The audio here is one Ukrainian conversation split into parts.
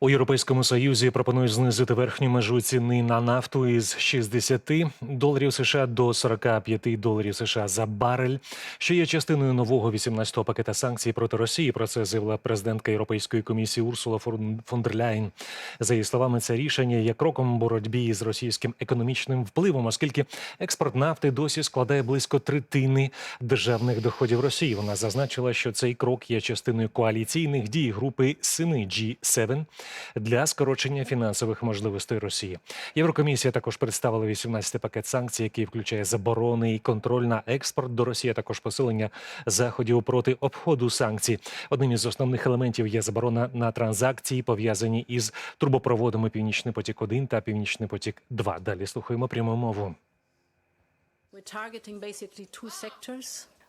У Європейському Союзі пропонують знизити верхню межу ціни на нафту із 60 доларів США до 45 доларів США за барель, що є частиною нового 18-го пакета санкцій проти Росії. Про це заявила президентка Європейської комісії Урсула фон дер Ляйн. За її словами, це рішення є кроком боротьбі з російським економічним впливом, оскільки експорт нафти досі складає близько третини державних доходів Росії. Вона зазначила, що цей крок є частиною коаліційних дій групи Сини G7 для скорочення фінансових можливостей Росії. Єврокомісія також представила 18-й пакет санкцій, який включає заборони і контроль на експорт до Росії, також посилення заходів проти обходу санкцій. Одним із основних елементів є заборона на транзакції, пов'язані із трубопроводами Північний потік 1 та Північний потік 2 Далі слухаємо пряму мову.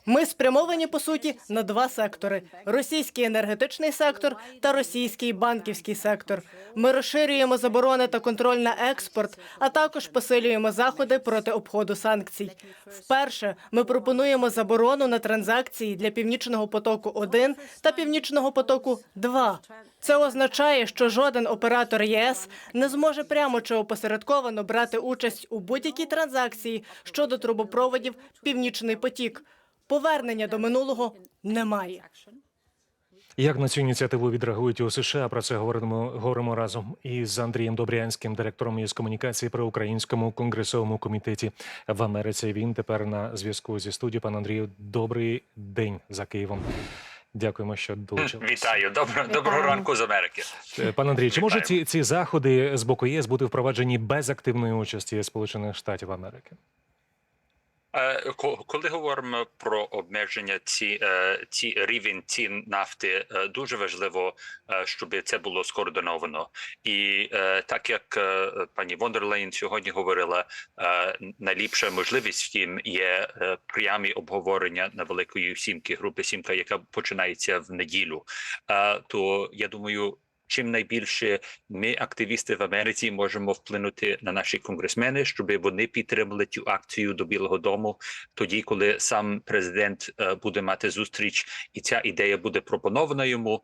Ми спрямовані по суті на два сектори: російський енергетичний сектор та російський банківський сектор. Ми розширюємо заборони та контроль на експорт, а також посилюємо заходи проти обходу санкцій. Вперше ми пропонуємо заборону на транзакції для північного потоку 1 та північного потоку 2 Це означає, що жоден оператор ЄС не зможе прямо чи опосередковано брати участь у будь-якій транзакції щодо трубопроводів Північний потік. Повернення до минулого немає. Як на цю ініціативу відреагують у США? Про це говоримо говоримо разом із Андрієм Добрянським, директором із комунікації при українському конгресовому комітеті в Америці. Він тепер на зв'язку зі студією. Пан Андрію, добрий день за Києвом. Дякуємо, що долучилися. Вітаю, добро, доброго ранку з Америки. Е, Пан Андрій, чи можуть ці, ці заходи з боку ЄС бути впроваджені без активної участі Сполучених Штатів Америки? Е, ко- Коли говоримо про обмеження ці, е, ці рівень цін нафти, е, дуже важливо, щоб це було скоординовано. І так як пані Вондерлейн сьогодні говорила, найліпша можливість втім є прямі обговорення на великої сімки групи сімка, яка починається в неділю. То я думаю. Чим найбільше ми, активісти в Америці, можемо вплинути на наші конгресмени, щоб вони підтримали цю акцію до Білого Дому, тоді, коли сам президент е, буде мати зустріч, і ця ідея буде пропонована йому.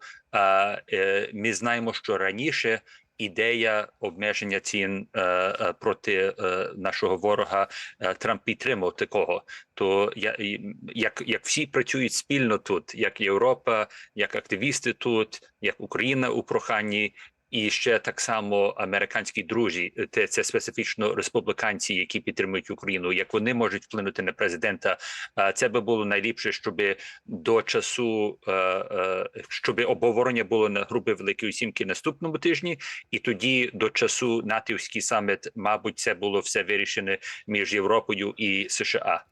Е, Ми знаємо, що раніше. Ідея обмеження цін е, е, проти е, нашого ворога е, Трамп підтримав такого. То я як, як всі працюють спільно тут, як Європа, як активісти тут, як Україна у проханні, і ще так само американські друзі, те це специфічно республіканці, які підтримують Україну. Як вони можуть вплинути на президента, це би було найліпше, щоб до часу е, е, щоб обговорення було на групи Великої Сімки наступному тижні, і тоді до часу натівський саміт, мабуть, це було все вирішене між Європою і США.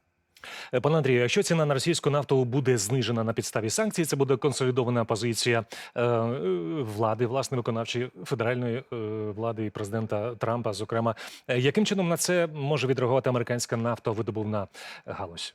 Е, Пане Андрію, якщо ціна на російську нафту буде знижена на підставі санкцій, це буде консолідована позиція е, е, влади, власне, виконавчої федеральної влади і президента Трампа. Зокрема, яким чином на це може відреагувати американська нафтовидобувна галузь?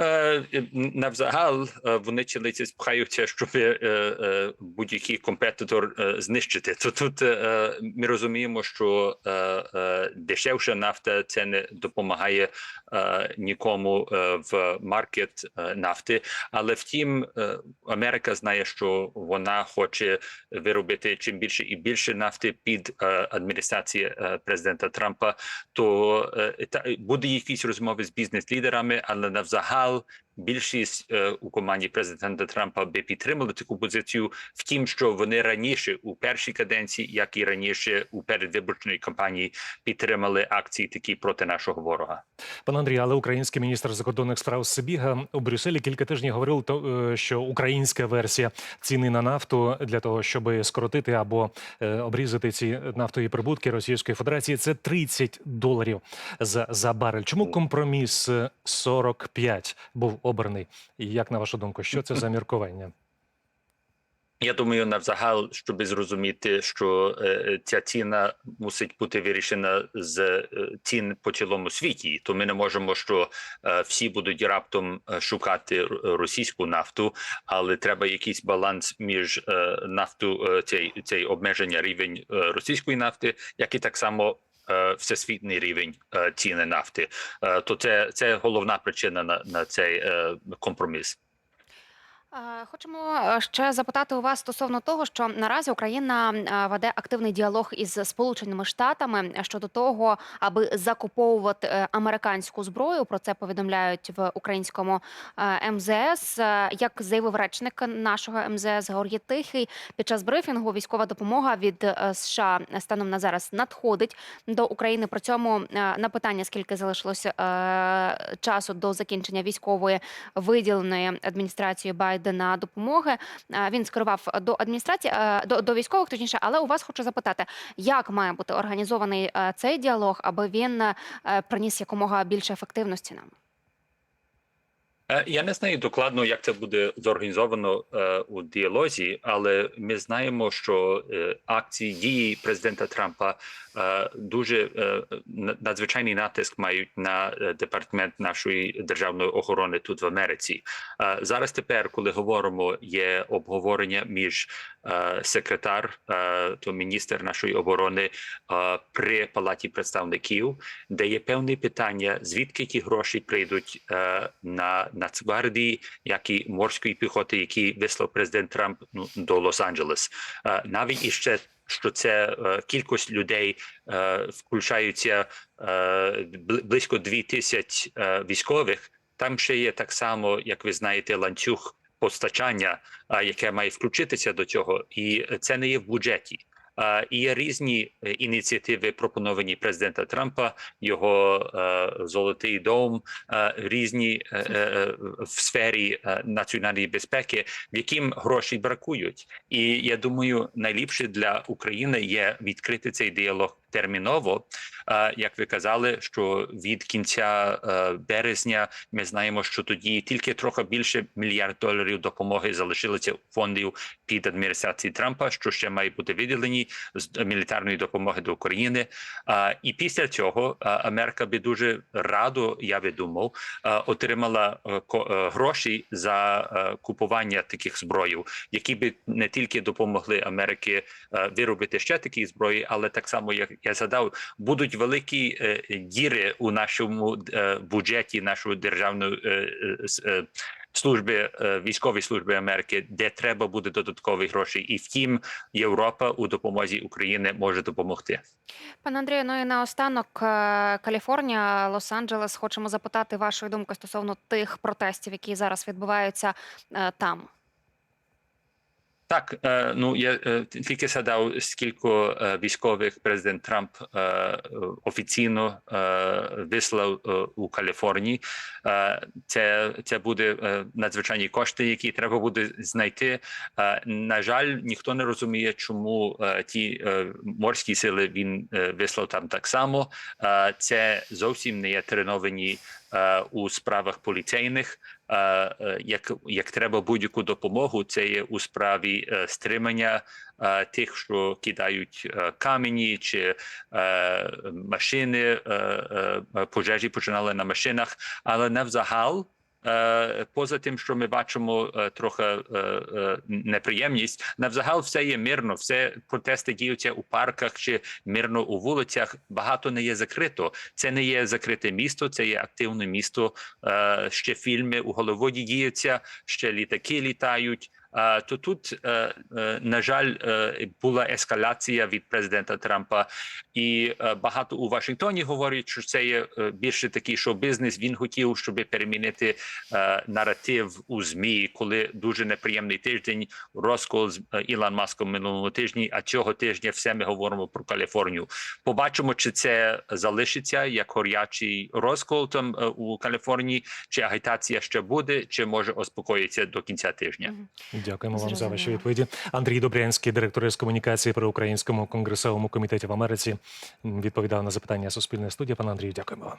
Е, Навзагал е, вони чилиці спхаються, щоб е, е, будь-який компетитор е, знищити. То тут е, ми розуміємо, що е, е, дешевша нафта це не допомагає е, нікому е, в маркет е, нафти. Але втім, е, Америка знає, що вона хоче виробити чим більше і більше нафти під е, адміністрації е, президента Трампа. То е, буде якісь розмови з бізнес-лідерами, але навзагал how більшість е, у команді президента Трампа би підтримали таку позицію. Втім, що вони раніше у першій каденції, як і раніше у передвиборчій кампанії, підтримали акції такі проти нашого ворога. Пане Андрію, але український міністр закордонних справ Сибіга у Брюсселі кілька тижнів говорив, то, е, що українська версія ціни на нафту для того, щоб скоротити або е, обрізати ці нафтові прибутки Російської Федерації, це 30 доларів за, за барель. Чому компроміс е, 45 був обраний? І як на вашу думку, що це за міркування? Я думаю, навзагал, щоб зрозуміти, що е, ця ціна мусить бути вирішена з е, цін по цілому світі, то ми не можемо, що е, всі будуть раптом е, шукати російську нафту, але треба якийсь баланс між е, нафту е, цей, цей обмеження рівень е, російської нафти, як і так само. Е, Всесвітній рівень е, ціни нафти, Е, то це, це головна причина на, на цей компроміс. Е, Хочемо е, ще запитати у вас стосовно того, що наразі Україна е, веде активний діалог із Сполученими Штатами щодо того, аби закуповувати американську зброю. Про це повідомляють в українському МЗС. Як заявив речник нашого МЗС Георгій Тихий, під час брифінгу військова допомога від США станом на зараз надходить до України. При цьому на питання, скільки залишилося е, часу до закінчення військової виділеної адміністрацією Байдена допомоги. Е, Він скерував до адміністрації до, до військових, точніше, але у вас хочу запитати, як має бути організований е, цей діалог, аби він е, приніс якомога більше ефективності нам. Е, Я не знаю докладно, як це буде зорганізовано у діалозі, але ми знаємо, що акції дії президента Трампа дуже е, на- надзвичайний натиск мають на е, департамент нашої державної охорони тут в Америці. Е, зараз тепер, коли говоримо, є обговорення між е, секретар, е, то міністр нашої оборони е, при палаті представників, де є певні питання, звідки ті гроші прийдуть е, на Нацгвардії, як і морської піхоти, які вислав президент Трамп ну, до Лос-Анджелес. Е, навіть іще що це е, кількість людей е, включаються е, близько 2000 тисяч військових. Там ще є так само, як ви знаєте, ланцюг постачання, яке має включитися до цього, і це не є в бюджеті. Є різні е, ініціативи, пропоновані президента Трампа, його е, золотий дом, е, різні в сфері національної безпеки, в яким гроші бракують. І я думаю, найліпше для України є відкрити цей діалог терміново. Як ви казали, що від кінця е, березня ми знаємо, що тоді тільки трохи більше мільярд доларів допомоги залишилося фондів під адміністрації Трампа, що ще має бути виділені з мілітарної допомоги до України. І після цього Америка би дуже радо, я би думав, отримала е, е, гроші за купування таких зброїв, які би не тільки допомогли Америки виробити ще такі зброї, але так само, як я згадав, будуть великі е, діри у нашому е, бюджеті нашої державної е, служби військової служби Америки, де треба буде додаткові гроші, і втім, Європа у допомозі України може допомогти. Пане Андрію, ну і наостанок Каліфорнія, Лос-Анджелес. Хочемо запитати вашої думки стосовно тих протестів, які зараз відбуваються там. Так, е, ну я е, тільки згадав, скільки е, військових президент Трамп офіційно вислав у Каліфорнії. Це, це буде надзвичайні кошти, які треба буде знайти. На жаль, ніхто не розуміє, чому ті морські сили він вислав там так само. Це зовсім не є треновані у справах поліцейних. Е, як, як треба будь-яку допомогу, це є у справі е, стримання тих, що кидають е, камені чи машини, пожежі починали на машинах, але не взагал. Е, Поза тим, що ми бачимо е, трохи е, е, неприємність, навзагал все є мирно, все протести діються у парках чи мирно у вулицях. Багато не є закрито. Це не є закрите місто, це є активне місто. Е, Ще фільми у Голливуді діються, ще літаки літають. То тут, е, е, на жаль, е, була ескалація від президента Трампа, і багато у Вашингтоні говорять, що це є більше такий шоу-бізнес. Він хотів, щоб перемінити наратив у змі, коли дуже неприємний тиждень розкол з Ілон Маском минулого тижні. А цього тижня все ми говоримо про Каліфорнію. Побачимо, чи це залишиться як горячий розкол там у Каліфорнії, чи агітація ще буде, чи може успокоїться до кінця тижня. Дякуємо вам за ваші відповіді. Андрій Добрянський, директор з комунікації при українському конгресовому комітеті в Америці, відповідав на запитання Суспільної студії. Пане Андрію, дякуємо вам.